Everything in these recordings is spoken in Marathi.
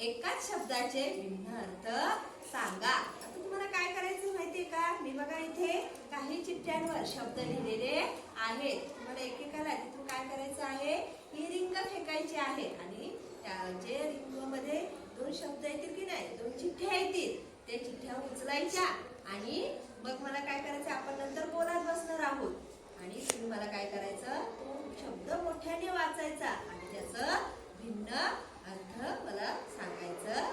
एकाच शब्दाचे भिन्न अर्थ सांगा. आता तुम्हाला काय करायचं माहितीये का? मी बघा इथे काही चिठ्ठ्यांवर शब्द लिहिलेले आहेत. तुम्हाला एकेकाला तिथून काय करायचं आहे? ही रिंग फेकायची आहे. आणि त्या जे रिंगमध्ये दोन शब्द येतील की नाही दोन चिठ्ठ्या येतील त्या चिठ्ठ्या उचलायच्या. आणि मग मला काय करायचं? आपण नंतर बोलत बसणार आहोत. आणि तुम्ही मला काय करायचं? तो शब्द मोठ्याने वाचायचा. आणि त्याचं भिन्न अर्थ मला सांगायचं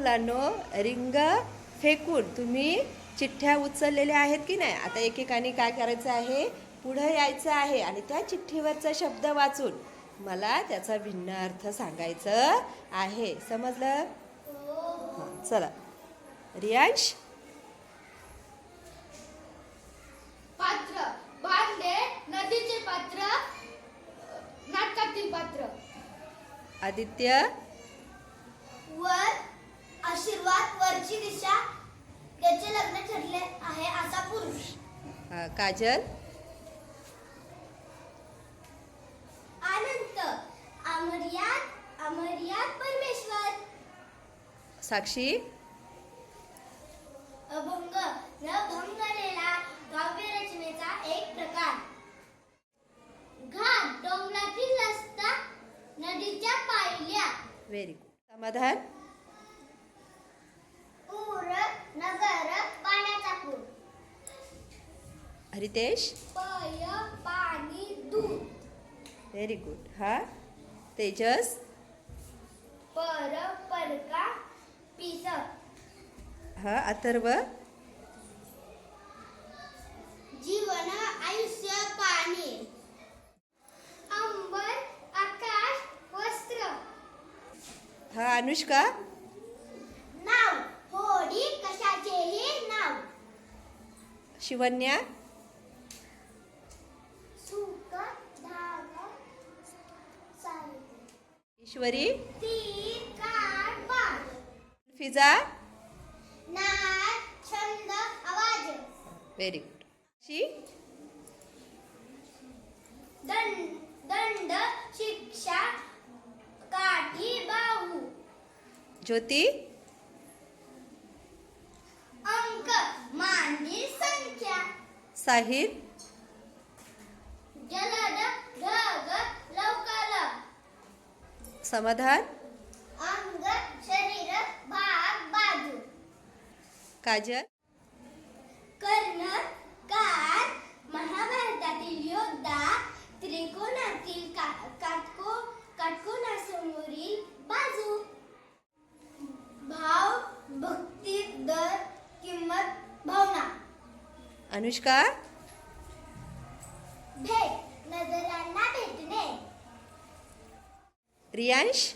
मुलांनो रिंग फेकून तुम्ही चिठ्ठ्या उचललेल्या आहेत की नाही? आता एकेकाने काय करायचं आहे? पुढं यायचं आहे आणि त्या चिठ्ठीवरचा शब्द वाचून मला त्याचा भिन्न अर्थ सांगायचं आहे. समजलं? चला. रियांश? पात्र. भांडे नदीचे पात्र नाटकातील पात्र. आदित्य? वर आशीर्वाद वरची दिशा त्याचे लग्न ठरले आहे असा पुरुष. अ, काजल? आनंद अमर्याद अमर्याद परमेश्वर. साक्षी? अभंग न भंगलेला काव्य रचनेचा एक प्रकार. घाट डोंगरातील रस्ता नदीच्या पायल्या व्हेरी गुड समाधान पूर नगर पाण्याचा पूर हरितेश? पय पाणी दूध. व्हेरी गुड हा? तेजस? पर परका पिस हा अथर्व? जीवन आयुष्य पाणी. अंबर आकाश वस्त्र. हा अनुष्का? नाव. होडी कशाचेही नाव. शिवन्या? ईश्वरी। फिजा। नाद छंद आवाज. व्हेरी गुड शी। दंड दंड शिक्षा काठी बाहू. ज्योती। अंक मांडी संख्या. साहिल। समाधान? अंग शरीर भाग बाजू. काजल? कर्ण कार महाभारतातील योद्धा त्रिकोणातील का काटको काटकोनासमोरील बाजू. भाव भक्ती दर किंमत भावना. अनुष्का? The edge.